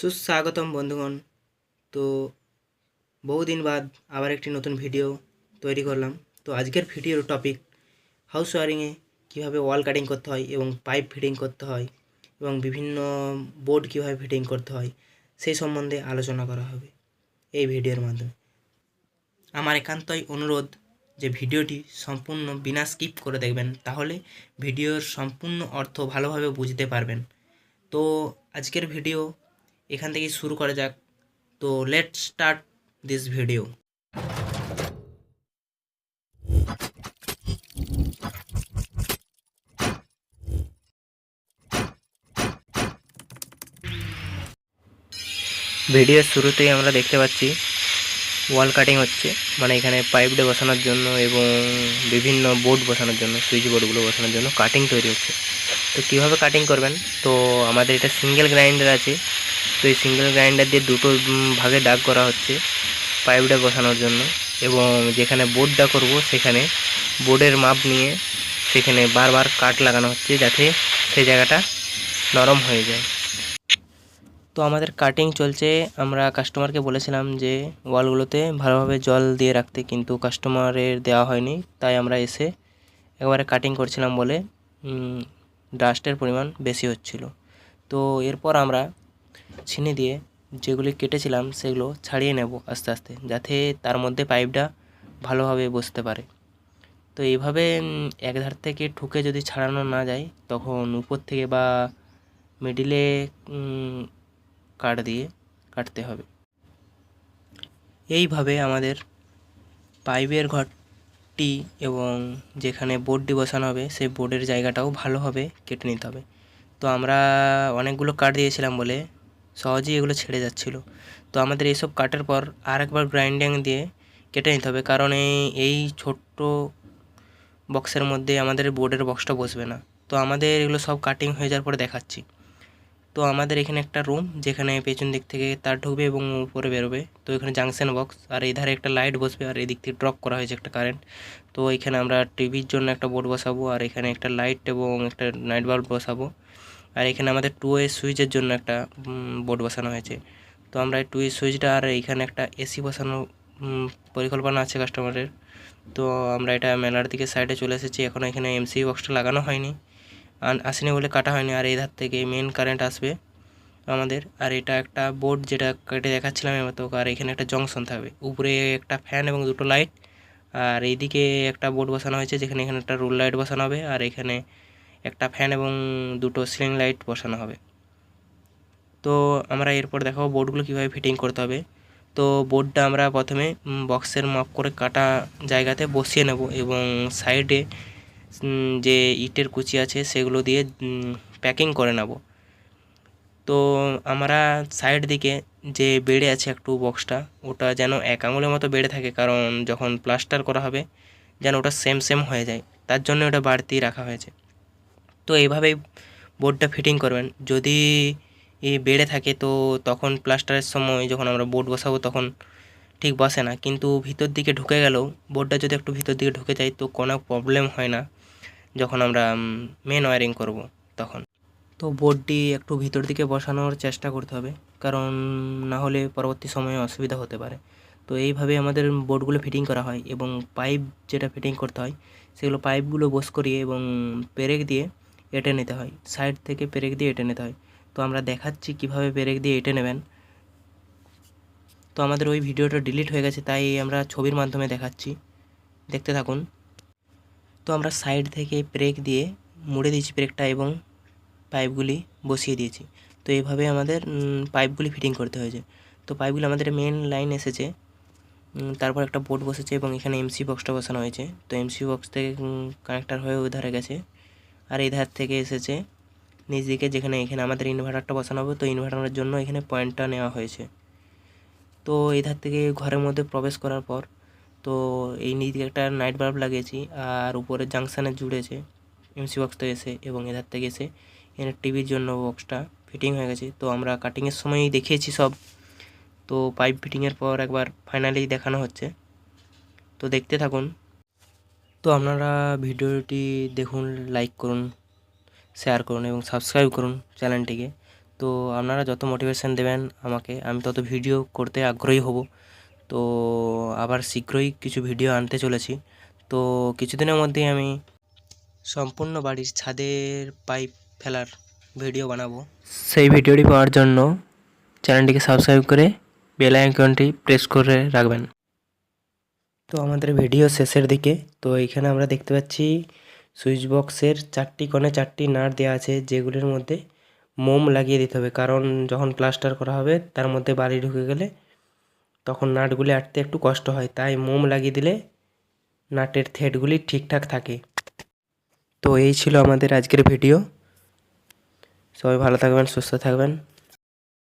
সুস্বাগতম, বন্ধুগণ। তো বহুদিন বাদ আবার একটি নতুন ভিডিও তৈরি করলাম। তো আজকের ভিডিওর টপিক হাউস ওয়ারিংয়ে কীভাবে ওয়াল কাটিং করতে হয় এবং পাইপ ফিটিং করতে হয় এবং বিভিন্ন বোর্ড কীভাবে ফিটিং করতে হয়, সেই সম্বন্ধে আলোচনা করা হবে এই ভিডিওর মাধ্যমে। আমার একান্তই অনুরোধ যে ভিডিওটি সম্পূর্ণ বিনা স্কিপ করে দেখবেন, তাহলে ভিডিওর সম্পূর্ণ অর্থ ভালোভাবে বুঝতে পারবেন। তো আজকের ভিডিও এখান থেকে শুরু করা যাক। তো লেট স্টার্ট দিস ভিডিও ভিডিওর শুরুতেই আমরা দেখতে পাচ্ছি ওয়াল কাটিং হচ্ছে। মানে এখানে পাইপটা বসানোর জন্য এবং বিভিন্ন বোর্ড বসানোর জন্য, সুইচ বোর্ডগুলো বসানোর জন্য কাটিং তৈরি হচ্ছে। তো কীভাবে কাটিং করবেন? তো আমাদের এটা সিঙ্গেল গ্রাইন্ডার আছে। তো এই সিঙ্গেল গ্রাইন্ডার দিয়ে দুটো ভাগে দাগ করা হচ্ছে পাইপটা বসানোর জন্য এবং যেখানে বোর্ডটা করব সেখানে বোর্ডের মাপ নিয়ে সেখানে বারবার কাট লাগানো হচ্ছে যাতে সেই জায়গাটা নরম হয়ে যায়। তো আমাদের কাটিং চলছে। আমরা কাস্টমারকে বলেছিলাম যে ওয়ালগুলোতে ভালোভাবে জল দিয়ে রাখতে কিন্তু কাস্টমারের দেওয়া হয়নি। তাই আমরা এসে একবারে কাটিং করছিলাম বলে ডাস্টের পরিমাণ বেশি হচ্ছিল। তো এরপর আমরা ছিনে দিয়ে যেগুলি কেটেছিলাম সেগুলো ছাড়িয়ে নেব আস্তে আস্তে, যাতে তার মধ্যে পাইপটা ভালোভাবে বসতে পারে। তো এইভাবে এক ধার থেকে ঠুকে যদি ছাড়ানো না যায়, তখন উপর থেকে বা মিডিলে কাট দিয়ে কাটতে হবে। এইভাবে আমাদের পাইপের ঘরটি এবং যেখানে বোর্ডটি বসানো হবে, সেই বোর্ডের জায়গাটাও ভালোভাবে কেটে নিতে হবে। তো আমরা অনেকগুলো কাট দিয়েছিলাম বলে সহজেই এগুলো ছেড়ে যাচ্ছিল। তো আমাদের এইসব কাটের পর আর একবার গ্রাইন্ডিং দিয়ে কেটে নিতে হবে, কারণ এই এই ছোট্ট বক্সের মধ্যে আমাদের বোর্ডের বক্সটা বসবে না। তো আমাদের এগুলো সব কাটিং হয়ে যাওয়ার পরে দেখাচ্ছি। তো আমাদের এখানে একটা রুম যেখানে পেছন দিক থেকে তার ঢুকবে এবং উপরে বেরোবে। তো এখানে জাংশন বক্স আর এই ধারে একটা লাইট বসবে, আর এদিক থেকে ড্রপ করা হয়েছে একটা কারেন্ট তো এখানে আমরা টিভির জন্য একটা বোর্ড বসাবো, আর এখানে একটা লাইট এবং একটা নাইট বাল্ব বসাবো। আর এখানে আমাদের টু এ সুইচের জন্য একটা বোর্ড বসানো হয়েছে। তো আমরা টু এ সুইচটা আর এখানে একটা এসি বসানো পরিকল্পনা আছে কাস্টমারের তো আমরা এটা মেলার দিকে সাইডে চলে এসেছি। এখন এখানে এমসি বক্সটা লাগানো হয়নি। আসেনি বলে কাটা হয়নি। আর এই ধার থেকে মেন কারেন্ট আসবে আমাদের। আর এটা একটা বোর্ড যেটা কেটে দেখাচ্ছিলাম এবার তো, আর এখানে একটা জংশন থাকবে। উপরে একটা ফ্যান এবং দুটো লাইট আর এইদিকে একটা বোর্ড বসানো হয়েছে, যেখানে এখানে একটা রুল লাইট বসানো হবে। আর এখানে একটা ফ্যান এবং দুটো সিলিং লাইট বসানো হবে। তো আমরা এরপর দেখাবো বোর্ডগুলো কীভাবে ফিটিং করতে হবে। তো বোর্ডটা আমরা প্রথমে বক্সের মাপ করে কাটা জায়গাতে বসিয়ে নেব এবং সাইডে যে ইটের কুচি আছে সেগুলো দিয়ে প্যাকিং করে নেব। তো আমরা সাইড দিকে যে বেড়ে আছে একটু বক্সটা ওটা যেন এক আঙুলের মতো বেড়ে থাকে কারণ যখন প্লাস্টার করা হবে, যেন ওটা সেম সেম হয়ে যায়। তার জন্য ওটা বাড়তি রাখা হয়েছে। তো এইভাবেই বোর্ডটা ফিটিং করবেন। যদি বেড়ে থাকে, তো তখন প্লাস্টারের সময় যখন আমরা বোর্ড বসাবো, তখন ঠিক বসে না। কিন্তু ভিতর দিকে ঢুকে গেলেও বোর্ডটা যদি একটু ভিতর দিকে ঢুকে যায়, তো কোনো প্রবলেম হয় না, যখন আমরা মেন ওয়ারিং করব তখন। তো বোর্ডটি একটু ভিতর দিকে বসানোর চেষ্টা করতে হবে, কারণ না হলে পরবর্তী সময়ে অসুবিধা হতে পারে। তো এইভাবে আমাদের বোর্ডগুলো ফিটিং করা হয় এবং পাইপ যেটা ফিটিং করতে হয়, সেগুলো পাইপগুলো বস করিয়ে এবং পেরেক দিয়ে এঁটে নিতে হয়। সাইড থেকে পেরেক দিয়ে এঁটে নিতে হয়। তো আমরা দেখাচ্ছি কীভাবে পেরেক দিয়ে এঁটে নেবেন। তো আমাদের ওই ভিডিওটা ডিলিট হয়ে গেছে, তাই আমরা ছবির মাধ্যমে দেখাচ্ছি। দেখতে থাকুন। তো আমরা সাইড থেকে ব্রেক দিয়ে মুড়ে দিয়েছি ব্রেকটা এবং পাইপগুলি বসিয়ে দিয়েছি। তো এইভাবে আমাদের পাইপগুলি ফিটিং করতে হয়েছে। তো পাইপগুলি আমাদের মেন লাইন এসেছে। তারপর একটা বোর্ড বসেছে এবং এখানে এমসি বক্সটা বসানো হয়েছে। তো এমসি বক্স থেকে কানেক্টার হয়ে ধারে গেছে। আর এই ধার থেকে এসেছে নিচ দিকে যেখানে এখানে আমাদের ইনভার্টারটা বসানো হবে, তো ইনভার্টারের জন্য এখানে পয়েন্টটা নেওয়া হয়েছে। তো এই ধার থেকে ঘরের মধ্যে প্রবেশ করার পর, তো এই নিচ দিকে একটা নাইট বাল্ব লাগিয়েছি আর উপরে জাংশানে জুড়েছে এমসি বক্সটা এসে এবং এধার থেকে এসে এখানে টিভির জন্য বক্সটা ফিটিং হয়ে গেছে। তো আমরা কাটিংয়ের সময়ই দেখিয়েছি সব। তো পাইপ ফিটিংয়ের পর একবার ফাইনালি দেখানো হচ্ছে। তো দেখতে থাকুন। তো আপনারা ভিডিওটি দেখুন লাইক করুন শেয়ার করুন এবং সাবস্ক্রাইব করুন চ্যানেলটিকে তো আপনারা যত মোটিভেশন দেবেন আমাকে, আমি তত ভিডিও করতে আগ্রহী হব। তো আবার শীঘ্রই কিছু ভিডিও আনতে চলেছি। তো কিছুদিনের মধ্যেই আমি সম্পূর্ণ বাড়ির ছাদের পাইপ ফেলার ভিডিও বানাবো। সেই ভিডিওটি পাওয়ার জন্য চ্যানেলটিকে সাবস্ক্রাইব করে বেল আইকনটি প্রেস করে রাখবেন। তো আমাদের ভিডিও শেষের দিকে। তো এখানে আমরা দেখতে পাচ্ছি সুইচ বক্সের চারটি কোণে চারটি নাট দেওয়া আছে, যেগুলির মধ্যে মোম লাগিয়ে দিতে হবে। কারণ যখন প্লাস্টার করা হবে, তার মধ্যে বাড়ি ঢুকে গেলে তখন নাটগুলি আটতে একটু কষ্ট হয়। তাই মোম লাগিয়ে দিলে নাটের থ্রেডগুলি ঠিকঠাক থাকে। তো এই ছিল আমাদের আজকের ভিডিও সবাই ভালো থাকবেন, সুস্থ থাকবেন।